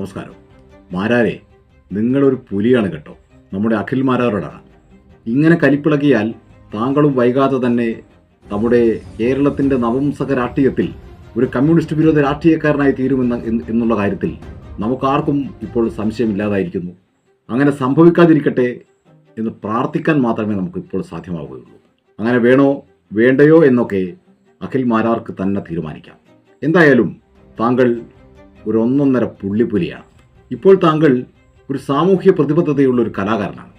നമസ്കാരം. മാരാരെ നിങ്ങളൊരു പുലിയാണ് കേട്ടോ. നമ്മുടെ അഖിൽ മാരാരോടാണ് ഇങ്ങനെ കലിപ്പിളക്കിയാൽ താങ്കളും വൈകാതെ തന്നെ നമ്മുടെ കേരളത്തിന്റെ നവംസക രാഷ്ട്രീയത്തിൽ ഒരു കമ്മ്യൂണിസ്റ്റ് വിരോധ രാഷ്ട്രീയക്കാരനായി തീരുമെന്ന എന്നുള്ള കാര്യത്തിൽ നമുക്കാർക്കും ഇപ്പോൾ സംശയമില്ലാതായിരിക്കുന്നു. അങ്ങനെ സംഭവിക്കാതിരിക്കട്ടെ എന്ന് പ്രാർത്ഥിക്കാൻ മാത്രമേ നമുക്ക് ഇപ്പോൾ സാധ്യമാവുകയുള്ളൂ. അങ്ങനെ വേണോ വേണ്ടയോ എന്നൊക്കെ അഖിൽ മാരാർക്ക് തന്നെ തീരുമാനിക്കാം. എന്തായാലും താങ്കൾ ഒരു ഒന്നൊന്നര പുള്ളിപ്പുലിയാണ്. ഇപ്പോൾ താങ്കൾ ഒരു സാമൂഹ്യ പ്രതിബദ്ധതയുള്ള ഒരു കലാകാരനാണ്.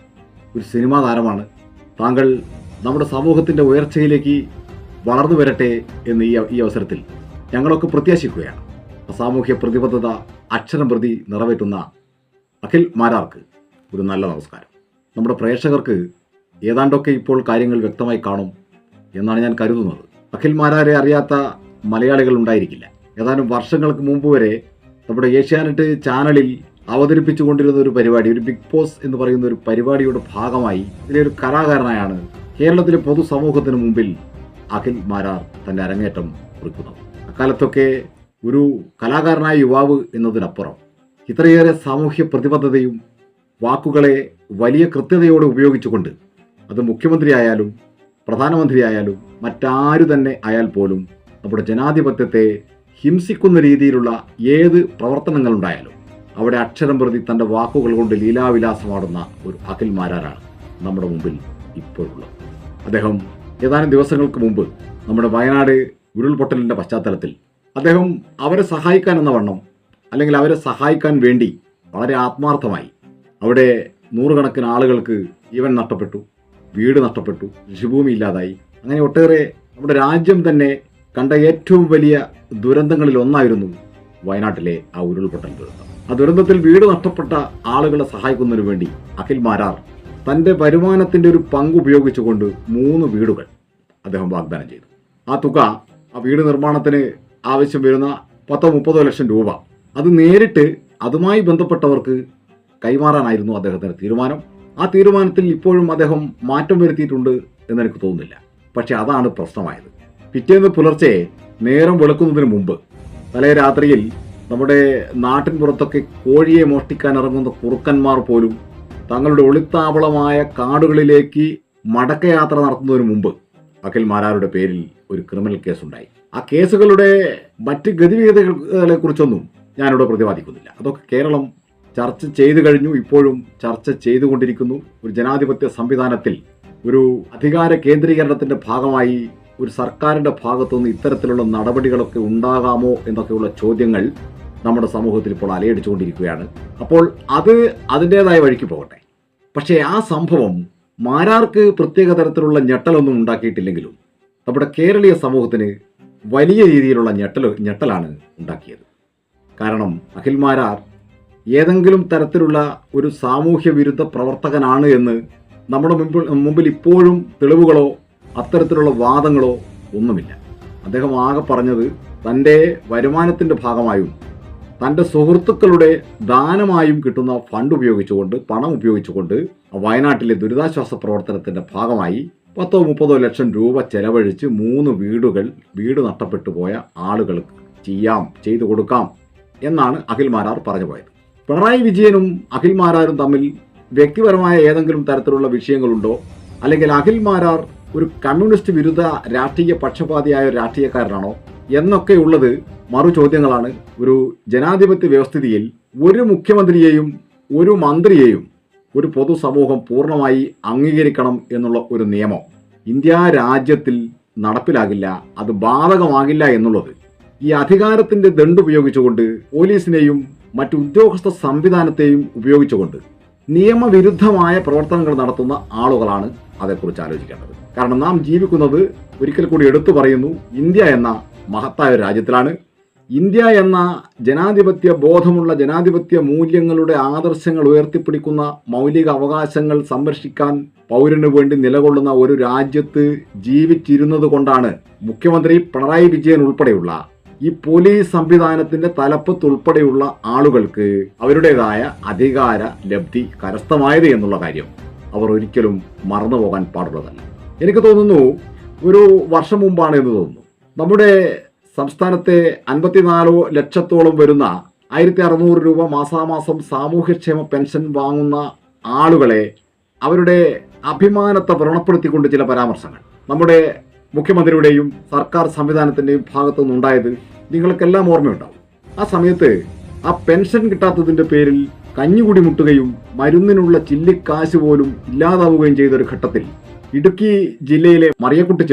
ഒരു സിനിമാ താരമാണ്. താങ്കൾ നമ്മുടെ സമൂഹത്തിന്റെ ഉയർച്ചയിലേക്ക് വളർന്നു വരട്ടെ എന്ന് ഈ ഈ അവസരത്തിൽ ഞങ്ങളൊക്കെ പ്രത്യാശിക്കുകയാണ്. സാമൂഹ്യ പ്രതിബദ്ധത അക്ഷരം പ്രതി നിറവേറ്റുന്ന അഖിൽ മാരാർക്ക് ഒരു നല്ല നമസ്കാരം. നമ്മുടെ പ്രേക്ഷകർക്ക് ഏതാണ്ടൊക്കെ ഇപ്പോൾ കാര്യങ്ങൾ വ്യക്തമായി കാണും എന്നാണ് ഞാൻ കരുതുന്നത്. അഖിൽ മാരാരെ അറിയാത്ത മലയാളികൾ ഉണ്ടായിരിക്കില്ല. ഏതാനും വർഷങ്ങൾക്ക് മുമ്പ് വരെ നമ്മുടെ ഏഷ്യാനെറ്റ് ചാനലിൽ അവതരിപ്പിച്ചുകൊണ്ടിരുന്ന ഒരു പരിപാടി ഒരു ബിഗ് ബോസ് എന്ന് പറയുന്ന ഒരു പരിപാടിയുടെ ഭാഗമായി ഇതിലെ ഒരു കലാകാരനായാണ് കേരളത്തിലെ പൊതുസമൂഹത്തിന് മുമ്പിൽ അഖിൽ മാരാർ തന്റെ അരങ്ങേറ്റം കുറിക്കുന്നത്. അക്കാലത്തൊക്കെ ഒരു കലാകാരനായ യുവാവ് എന്നതിനപ്പുറം ഇത്രയേറെ സാമൂഹ്യ പ്രതിബദ്ധതയും വാക്കുകളെ വലിയ കൃത്യതയോടെ ഉപയോഗിച്ചുകൊണ്ട് അത് മുഖ്യമന്ത്രിയായാലും പ്രധാനമന്ത്രിയായാലും മറ്റാരു തന്നെ ആയാൽ പോലും നമ്മുടെ ജനാധിപത്യത്തെ ഹിംസിക്കുന്ന രീതിയിലുള്ള ഏത് പ്രവർത്തനങ്ങളുണ്ടായാലും അവിടെ അക്ഷരം പ്രതി തന്റെ വാക്കുകൾ കൊണ്ട് ലീലാവിലാസമാടുന്ന ഒരു അഖിൽ മാരാരാണ് നമ്മുടെ മുമ്പിൽ ഇപ്പോഴുള്ളത്. അദ്ദേഹം ഏതാനും ദിവസങ്ങൾക്ക് മുമ്പ് നമ്മുടെ വയനാട് ഉരുൾപൊട്ടലിന്റെ പശ്ചാത്തലത്തിൽ അദ്ദേഹം അവരെ സഹായിക്കാൻ എന്ന വണ്ണം അല്ലെങ്കിൽ അവരെ സഹായിക്കാൻ വേണ്ടി വളരെ ആത്മാർത്ഥമായി അവിടെ നൂറുകണക്കിന് ആളുകൾക്ക് ജീവൻ നഷ്ടപ്പെട്ടു വീട് നഷ്ടപ്പെട്ടു കൃഷിഭൂമി ഇല്ലാതായി. അങ്ങനെ ഒട്ടേറെ നമ്മുടെ രാജ്യം തന്നെ കണ്ട ഏറ്റവും വലിയ ദുരന്തങ്ങളിൽ ഒന്നായിരുന്നു വയനാട്ടിലെ ആ ഉരുൾപൊട്ടൽ ദുരന്തം. ആ ദുരന്തത്തിൽ വീട് നഷ്ടപ്പെട്ട ആളുകളെ സഹായിക്കുന്നതിനു വേണ്ടി അഖിൽ മാരാർ തന്റെ വരുമാനത്തിന്റെ ഒരു പങ്ക് ഉപയോഗിച്ചുകൊണ്ട് മൂന്ന് വീടുകൾ അദ്ദേഹം വാഗ്ദാനം ചെയ്തു. ആ തുക ആ വീട് നിർമ്മാണത്തിന് ആവശ്യം വരുന്ന പത്തോ മുപ്പതോ ലക്ഷം രൂപ. അത് നേരിട്ട് അതുമായി ബന്ധപ്പെട്ടവർക്ക് കൈമാറാനായിരുന്നു അദ്ദേഹത്തിന്റെ തീരുമാനം. ആ തീരുമാനത്തിൽ ഇപ്പോഴും അദ്ദേഹം മാറ്റം വരുത്തിയിട്ടുണ്ട് എന്നെനിക്ക് തോന്നുന്നില്ല. പക്ഷെ അതാണ് പ്രശ്നമായത്. പിറ്റേന്ന് പുലർച്ചെ നേരം വെളുക്കുന്നതിന് മുമ്പ് തലേ രാത്രിയിൽ നമ്മുടെ നാട്ടിൻ പുറത്തൊക്കെ കോഴിയെ മോഷ്ടിക്കാൻ ഇറങ്ങുന്ന കുറുക്കന്മാർ പോലും തങ്ങളുടെ ഒളിത്താവളമായ കാടുകളിലേക്ക് മടക്കയാത്ര നടത്തുന്നതിന് മുമ്പ് അഖിൽ മാരാരുടെ പേരിൽ ഒരു ക്രിമിനൽ കേസുണ്ടായി ആ കേസുകളുടെ മറ്റ് ഗതിവിഗതികളെ കുറിച്ചൊന്നും ഞാനിവിടെ പ്രതിപാദിക്കുന്നില്ല. അതൊക്കെ കേരളം ചർച്ച ചെയ്തു കഴിഞ്ഞു. ഇപ്പോഴും ചർച്ച ചെയ്തുകൊണ്ടിരിക്കുന്നു. ഒരു ജനാധിപത്യ സംവിധാനത്തിൽ ഒരു അധികാര കേന്ദ്രീകരണത്തിന്റെ ഭാഗമായി ഒരു സർക്കാരിന്റെ ഭാഗത്തുനിന്ന് ഇത്തരത്തിലുള്ള നടപടികളൊക്കെ ഉണ്ടാകാമോ എന്നൊക്കെയുള്ള ചോദ്യങ്ങൾ നമ്മുടെ സമൂഹത്തിൽ ഇപ്പോൾ അലയടിച്ചുകൊണ്ടിരിക്കുകയാണ്. അപ്പോൾ അത് അതിന്റെതായ വഴിക്ക് പോകട്ടെ. പക്ഷേ ആ സംഭവം മാരാർക്ക് പ്രത്യേക തരത്തിലുള്ള ഞെട്ടലൊന്നും ഉണ്ടാക്കിയിട്ടില്ലെങ്കിലും നമ്മുടെ കേരളീയ സമൂഹത്തിന് വലിയ രീതിയിലുള്ള ഞെട്ടൽ ഞെട്ടലാണ് ഉണ്ടാക്കിയത്. കാരണം അഖിൽ മാരാർ ഏതെങ്കിലും തരത്തിലുള്ള ഒരു സാമൂഹ്യ വിരുദ്ധ പ്രവർത്തകനാണ് എന്ന് നമ്മുടെ മുമ്പിൽ മുമ്പിൽ ഇപ്പോഴും തെളിവുകളോ അത്തരത്തിലുള്ള വാദങ്ങളോ ഒന്നുമില്ല. അദ്ദേഹം ആകെ പറഞ്ഞത് തന്റെ വരുമാനത്തിന്റെ ഭാഗമായും തന്റെ സുഹൃത്തുക്കളുടെ ദാനമായും കിട്ടുന്ന ഫണ്ട് ഉപയോഗിച്ചുകൊണ്ട് പണം ഉപയോഗിച്ചുകൊണ്ട് വയനാട്ടിലെ ദുരിതാശ്വാസ പ്രവർത്തനത്തിന്റെ ഭാഗമായി പത്തോ മുപ്പതോ ലക്ഷം രൂപ ചെലവഴിച്ച് മൂന്ന് വീടുകൾ വീട് നഷ്ടപ്പെട്ടു പോയ ആളുകൾക്ക് ചെയ്യാം ചെയ്തു കൊടുക്കാം എന്നാണ് അഖിൽ മാരാർ പറഞ്ഞു പോയത്. പിണറായി വിജയനും അഖിൽ മാരാരും തമ്മിൽ വ്യക്തിപരമായ ഏതെങ്കിലും തരത്തിലുള്ള വിഷയങ്ങളുണ്ടോ? അല്ലെങ്കിൽ അഖിൽ മാരാർ ഒരു കമ്മ്യൂണിസ്റ്റ് വിരുദ്ധ രാഷ്ട്രീയ പക്ഷപാതിയായ ഒരു രാഷ്ട്രീയക്കാരനാണോ? എന്നൊക്കെയുള്ളത് മറു ചോദ്യങ്ങളാണ്. ഒരു ജനാധിപത്യ വ്യവസ്ഥിതിയിൽ ഒരു മുഖ്യമന്ത്രിയെയും ഒരു മന്ത്രിയെയും ഒരു പൊതുസമൂഹം പൂർണമായി അംഗീകരിക്കണം എന്നുള്ള ഒരു നിയമം ഇന്ത്യ രാജ്യത്തിൽ നടപ്പിലാകില്ല. അത് ബാധകമാകില്ല എന്നുള്ളത്. ഈ അധികാരത്തിന്റെ ദണ്ട് ഉപയോഗിച്ചുകൊണ്ട് പോലീസിനെയും മറ്റു ഉദ്യോഗസ്ഥ സംവിധാനത്തെയും ഉപയോഗിച്ചുകൊണ്ട് നിയമവിരുദ്ധമായ പ്രവർത്തനങ്ങൾ നടത്തുന്ന ആളുകളാണ് അതേക്കുറിച്ച് ആലോചിക്കേണ്ടത്. കാരണം നാം ജീവിക്കുന്നത് ഒരിക്കൽ കൂടി എടുത്തു പറയുന്നു ഇന്ത്യ എന്ന മഹത്തായ ഒരു രാജ്യത്തിലാണ്. ഇന്ത്യ എന്ന ജനാധിപത്യ ബോധമുള്ള ജനാധിപത്യ മൂല്യങ്ങളുടെ ആദർശങ്ങൾ ഉയർത്തിപ്പിടിക്കുന്ന മൗലിക അവകാശങ്ങൾ സംരക്ഷിക്കാൻ പൗരന് വേണ്ടി നിലകൊള്ളുന്ന ഒരു രാജ്യത്ത് ജീവിച്ചിരുന്നത് കൊണ്ടാണ് മുഖ്യമന്ത്രി പിണറായി വിജയൻ ഉൾപ്പെടെയുള്ള ഈ പോലീസ് സംവിധാനത്തിന്റെ തലപ്പത്തുൾപ്പെടെയുള്ള ആളുകൾക്ക് അവരുടേതായ അധികാര ലബ്ധി കരസ്ഥമായത് എന്നുള്ള കാര്യം. അവർ ഒരിക്കലും മറന്നു പോകാൻ പാടുള്ളതല്ല. എനിക്ക് തോന്നുന്നു ഒരു വർഷം മുമ്പാണ് എന്ന് തോന്നുന്നു. നമ്മുടെ സംസ്ഥാനത്തെ അൻപത്തിനാലോ ലക്ഷത്തോളം വരുന്ന ആയിരത്തി അറുന്നൂറ് രൂപ മാസാമാസം സാമൂഹ്യക്ഷേമ പെൻഷൻ വാങ്ങുന്ന ആളുകളെ അവരുടെ അഭിമാനത്തെ വ്രണപ്പെടുത്തിക്കൊണ്ട് ചില പരാമർശങ്ങൾ. നമ്മുടെ മുഖ്യമന്ത്രിയുടെയും സർക്കാർ സംവിധാനത്തിന്റെയും ഭാഗത്തു നിന്നുണ്ടായത് നിങ്ങൾക്കെല്ലാം ഓർമ്മയുണ്ടാവും. ആ സമയത്ത് ആ പെൻഷൻ കിട്ടാത്തതിന്റെ പേരിൽ കഞ്ഞുകുടി മുട്ടുകയും മരുന്നിനുള്ള ചില്ലിക്കാശ് പോലും ഇല്ലാതാവുകയും ചെയ്ത ഒരു ഘട്ടത്തിൽ ഇടുക്കി ജില്ലയിലെ മറിയക്കുട്ടി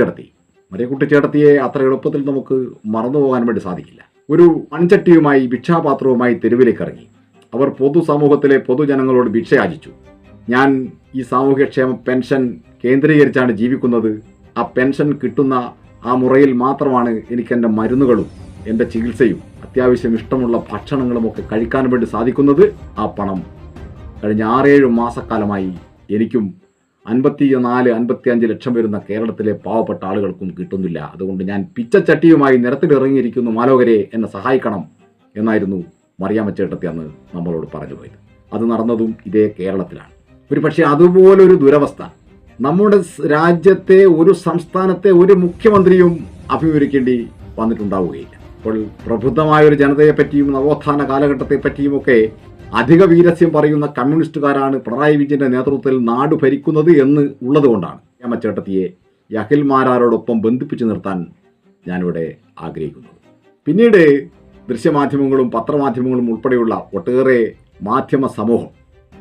മറിയക്കുട്ടിച്ചേടത്തിയെ അത്ര എളുപ്പത്തിൽ നമുക്ക് മറന്നു പോകാൻ വേണ്ടി സാധിക്കില്ല. ഒരു മൺചട്ടിയുമായി ഭിക്ഷാപാത്രവുമായി തെരുവിലേക്ക് ഇറങ്ങി. അവർ പൊതുസമൂഹത്തിലെ പൊതുജനങ്ങളോട് ഭിക്ഷയാചിച്ചു. ഞാൻ ഈ സാമൂഹ്യക്ഷേമ പെൻഷൻ കേന്ദ്രീകരിച്ചാണ് ജീവിക്കുന്നത്. ആ പെൻഷൻ കിട്ടുന്ന ആ മുറയിൽ മാത്രമാണ് എനിക്ക് എന്റെ മരുന്നുകളും എന്റെ ചികിത്സയും അത്യാവശ്യം ഇഷ്ടമുള്ള ഭക്ഷണങ്ങളും ഒക്കെ കഴിക്കാൻ വേണ്ടി സാധിക്കുന്നത് ആ പണം. കഴിഞ്ഞ ആറേഴ് മാസക്കാലമായി എനിക്കും അൻപത്തി നാല് അൻപത്തി അഞ്ച് ലക്ഷം വരുന്ന കേരളത്തിലെ പാവപ്പെട്ട ആളുകൾക്കും കിട്ടുന്നില്ല. അതുകൊണ്ട് ഞാൻ പിച്ചച്ചട്ടിയുമായി നിരത്തിലിറങ്ങിയിരിക്കുന്നു മാലോകരെ എന്നെ സഹായിക്കണം എന്നായിരുന്നു മറിയാമ്മ ചേട്ടത്തി അന്ന് നമ്മളോട് പറഞ്ഞു പോയത്. അത് നടന്നതും ഇതേ കേരളത്തിലാണ്. ഒരു പക്ഷേ അതുപോലൊരു ദുരവസ്ഥ നമ്മുടെ രാജ്യത്തെ ഒരു സംസ്ഥാനത്തെ ഒരു മുഖ്യമന്ത്രിയും അഭിമുഖിക്കേണ്ടി വന്നിട്ടുണ്ടാവുകയില്ല. അപ്പോൾ പ്രബുദ്ധമായ ഒരു ജനതയെ പറ്റിയും നവോത്ഥാന കാലഘട്ടത്തെ പറ്റിയും ഒക്കെ അധിക വീരസ്യം പറയുന്ന കമ്മ്യൂണിസ്റ്റുകാരാണ് പിണറായി വിജയന്റെ നേതൃത്വത്തിൽ നാട് ഭരിക്കുന്നത് എന്ന് ഉള്ളതുകൊണ്ടാണ്. രാമച്ചേട്ടത്തിയെ യഹിൽമാരാരോടൊപ്പം ബന്ധിപ്പിച്ചു നിർത്താൻ ഞാനിവിടെ ആഗ്രഹിക്കുന്നത്. പിന്നീട് ദൃശ്യമാധ്യമങ്ങളും പത്രമാധ്യമങ്ങളും ഉൾപ്പെടെയുള്ള ഒട്ടേറെ മാധ്യമ സമൂഹം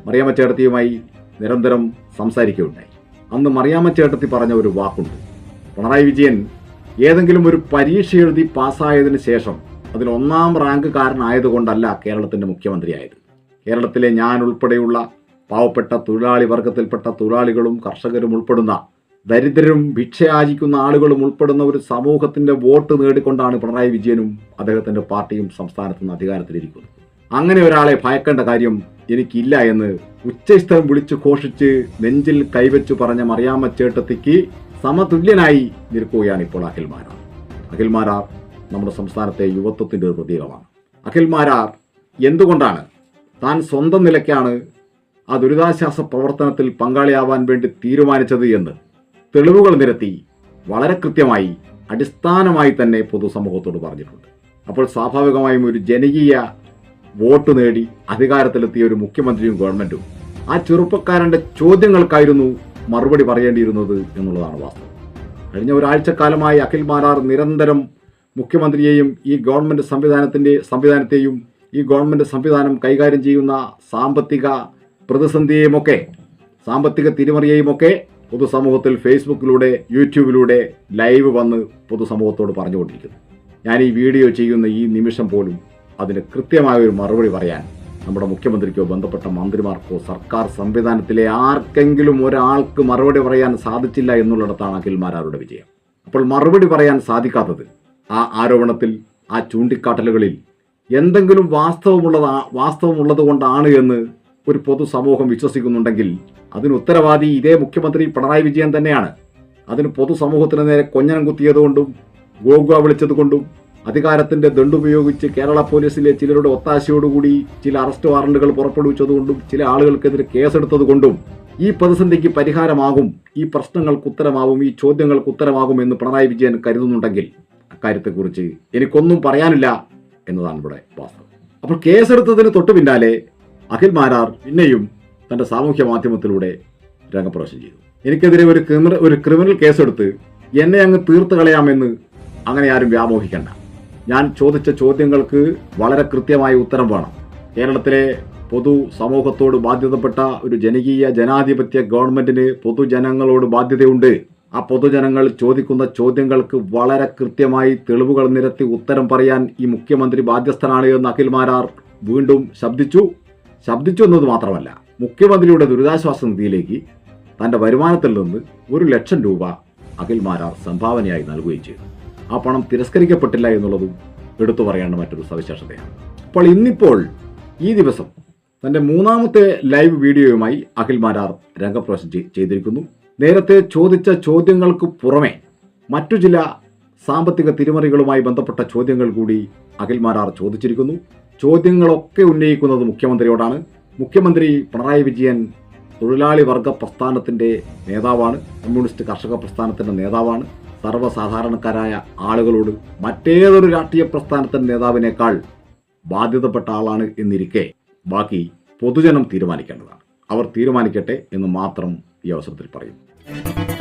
മറിയാമ്മ ചേട്ടത്തിയുമായി നിരന്തരം സംസാരിക്കുകയുണ്ടായി. അന്ന് മറിയാമ്മ ചേട്ടത്തി പറഞ്ഞ ഒരു വാക്കുണ്ട്. പിണറായി വിജയൻ ഏതെങ്കിലും ഒരു പരീക്ഷ എഴുതി പാസ്സായതിന് ശേഷം അതിൽ ഒന്നാം റാങ്ക് കാരനായതുകൊണ്ടല്ല കേരളത്തിന്റെ മുഖ്യമന്ത്രിയായത്. കേരളത്തിലെ ഞാൻ ഉൾപ്പെടെയുള്ള പാവപ്പെട്ട തൊഴിലാളി വർഗത്തിൽപ്പെട്ട തൊഴിലാളികളും കർഷകരും ഉൾപ്പെടുന്ന ദരിദ്രരും ഭിക്ഷയാചിക്കുന്ന ആളുകളും ഉൾപ്പെടുന്ന ഒരു സമൂഹത്തിന്റെ വോട്ട് നേടിക്കൊണ്ടാണ് പിണറായി വിജയനും അദ്ദേഹത്തിന്റെ പാർട്ടിയും സംസ്ഥാനത്ത് നിന്ന് അധികാരത്തിലിരിക്കുന്നത്. അങ്ങനെ ഒരാളെ ഭയക്കേണ്ട കാര്യം എനിക്കില്ല എന്ന് ഉച്ചസ്ഥം വിളിച്ചു ഘോഷിച്ച് നെഞ്ചിൽ കൈവച്ചു പറഞ്ഞ മറിയാമ്മ ചേട്ടത്തിക്ക് സമതുല്യനായി നിൽക്കുകയാണ് ഇപ്പോൾ അഖിൽമാരാർ. അഖിൽമാരാർ നമ്മുടെ സംസ്ഥാനത്തെ യുവത്വത്തിന്റെ ഒരു പ്രതീകമാണ്. അഖിൽമാരാർ എന്തുകൊണ്ടാണ് താൻ സ്വന്തം നിലയ്ക്കാണ് ആ ദുരിതാശ്വാസ പ്രവർത്തനത്തിൽ പങ്കാളിയാവാൻ വേണ്ടി തീരുമാനിച്ചത് എന്ന് തെളിവുകൾ നിരത്തി വളരെ കൃത്യമായി അടിസ്ഥാനമായി തന്നെ പൊതുസമൂഹത്തോട് പറഞ്ഞിട്ടുണ്ട്. അപ്പോൾ സ്വാഭാവികമായും ഒരു ജനകീയ വോട്ട് നേടി അധികാരത്തിലെത്തിയ ഒരു മുഖ്യമന്ത്രിയും ഗവൺമെന്റും ആ ചെറുപ്പക്കാരന്റെ ചോദ്യങ്ങൾക്കായിരുന്നു മറുപടി പറയേണ്ടിയിരുന്നത് എന്നുള്ളതാണ് വാസ്തവം. കഴിഞ്ഞ ഒരാഴ്ചക്കാലമായി അഖിൽ മാരാർ നിരന്തരം മുഖ്യമന്ത്രിയെയും ഈ ഗവൺമെന്റ് സംവിധാനത്തിന്റെ സംവിധാനത്തെയും ഈ ഗവൺമെന്റ് സംവിധാനം കൈകാര്യം ചെയ്യുന്ന സാമ്പത്തിക പ്രതിസന്ധിയെയുമൊക്കെ സാമ്പത്തിക തിരിമറിയെയുമൊക്കെ പൊതുസമൂഹത്തിൽ ഫേസ്ബുക്കിലൂടെ യൂട്യൂബിലൂടെ ലൈവ് വന്ന് പൊതുസമൂഹത്തോട് പറഞ്ഞുകൊണ്ടിരിക്കുന്നു. ഞാൻ ഈ വീഡിയോ ചെയ്യുന്ന ഈ നിമിഷം പോലും അതിന് കൃത്യമായ ഒരു മറുപടി പറയാൻ നമ്മുടെ മുഖ്യമന്ത്രിക്കോ ബന്ധപ്പെട്ട മന്ത്രിമാർക്കോ സർക്കാർ സംവിധാനത്തിലെ ആർക്കെങ്കിലും ഒരാൾക്ക് മറുപടി പറയാൻ സാധിച്ചില്ല എന്നുള്ളിടത്താണ് അഖിൽമാരാരുടെ വിജയം. അപ്പോൾ മറുപടി പറയാൻ സാധിക്കാത്തത് ആ ആരോപണത്തിൽ ആ ചൂണ്ടിക്കാട്ടലുകളിൽ എന്തെങ്കിലും വാസ്തവമുള്ളതാ വാസ്തവമുള്ളത് കൊണ്ടാണ് എന്ന് ഒരു പൊതുസമൂഹം വിശ്വസിക്കുന്നുണ്ടെങ്കിൽ അതിന് ഉത്തരവാദി ഇതേ മുഖ്യമന്ത്രി പിണറായി വിജയൻ തന്നെയാണ്. അതിന് പൊതുസമൂഹത്തിന് നേരെ കൊഞ്ഞനം കുത്തിയതുകൊണ്ടും ഗോഗുവ വിളിച്ചതുകൊണ്ടും അധികാരത്തിന്റെ ദണ്ടുപയോഗിച്ച് കേരള പോലീസിലെ ചിലരുടെ ഒത്താശയോടുകൂടി ചില അറസ്റ്റ് വാറണ്ടുകൾ പുറപ്പെടുവിച്ചതുകൊണ്ടും ചില ആളുകൾക്കെതിരെ കേസെടുത്തതുകൊണ്ടും ഈ പ്രതിസന്ധിക്ക് പരിഹാരമാകും ഈ പ്രശ്നങ്ങൾക്ക് ഉത്തരമാകും ഈ ചോദ്യങ്ങൾക്ക് ഉത്തരമാകും എന്ന് പിണറായി വിജയൻ കരുതുന്നുണ്ടെങ്കിൽ അക്കാര്യത്തെക്കുറിച്ച് എനിക്കൊന്നും പറയാനില്ല എന്നതാണ് ഇവിടെ വാസ്തവം. അപ്പോൾ കേസെടുത്തതിന് തൊട്ടു പിന്നാലെ അഖിൽ മാരാർ പിന്നെയും തന്റെ സാമൂഹ്യ മാധ്യമത്തിലൂടെ രംഗപ്രവേശം ചെയ്തു. എനിക്കെതിരെ ഒരു ക്രിമിനൽ ഒരു ക്രിമിനൽ കേസെടുത്ത് എന്നെ അങ്ങ് തീർത്ത് കളയാമെന്ന് അങ്ങനെ ആരും വ്യാമോഹിക്കണ്ട. ഞാൻ ചോദിച്ച ചോദ്യങ്ങൾക്ക് വളരെ കൃത്യമായ ഉത്തരം വേണം. കേരളത്തിലെ പൊതു സമൂഹത്തോട് ബാധ്യതപ്പെട്ട ഒരു ജനകീയ ജനാധിപത്യ ഗവൺമെന്റിന് പൊതുജനങ്ങളോട് ബാധ്യതയുണ്ട്. ആ പൊതുജനങ്ങൾ ചോദിക്കുന്ന ചോദ്യങ്ങൾക്ക് വളരെ കൃത്യമായി തെളിവുകൾ നിരത്തി ഉത്തരം പറയാൻ ഈ മുഖ്യമന്ത്രി ബാധ്യസ്ഥനാണ് എന്ന് അഖിൽ മാരാർ വീണ്ടും ശബ്ദിച്ചു. ശബ്ദിച്ചു എന്നത് മാത്രമല്ല മുഖ്യമന്ത്രിയുടെ ദുരിതാശ്വാസ നിധിയിലേക്ക് തന്റെ വരുമാനത്തിൽ നിന്ന് ഒരു ലക്ഷം രൂപ അഖിൽ മാരാർ സംഭാവനയായി നൽകുകയും ചെയ്തു. ആ പണം തിരസ്കരിക്കപ്പെട്ടില്ല എന്നുള്ളതും എടുത്തു പറയേണ്ട മറ്റൊരു സവിശേഷതയാണ്. അപ്പോൾ ഇന്നിപ്പോൾ ഈ ദിവസം തന്റെ മൂന്നാമത്തെ ലൈവ് വീഡിയോയുമായി അഖിൽ മാരാർ രംഗപ്രവേശം ചെയ്തിരിക്കുന്നു. നേരത്തെ ചോദിച്ച ചോദ്യങ്ങൾക്ക് പുറമെ മറ്റു ചില സാമ്പത്തിക തിരിമറികളുമായി ബന്ധപ്പെട്ട ചോദ്യങ്ങൾ കൂടി അഖിൽ മാരാർ ചോദിച്ചിരിക്കുന്നു. ചോദ്യങ്ങളൊക്കെ ഉന്നയിക്കുന്നത് മുഖ്യമന്ത്രിയോടാണ്. മുഖ്യമന്ത്രി പിണറായി വിജയൻ തൊഴിലാളി വർഗ പ്രസ്ഥാനത്തിന്റെ നേതാവാണ്. കമ്മ്യൂണിസ്റ്റ് കർഷക പ്രസ്ഥാനത്തിന്റെ നേതാവാണ്. സർവസാധാരണക്കാരായ ആളുകളോട് മറ്റേതൊരു രാഷ്ട്രീയ പ്രസ്ഥാനത്തിന്റെ നേതാവിനേക്കാൾ ബാധ്യതപ്പെട്ട ആളാണ് എന്നിരിക്കെ ബാക്കി പൊതുജനം തീരുമാനിക്കേണ്ടതാണ്. അവർ തീരുമാനിക്കട്ടെ എന്ന് മാത്രം ഈ അവസരത്തിൽ പറയുന്നു.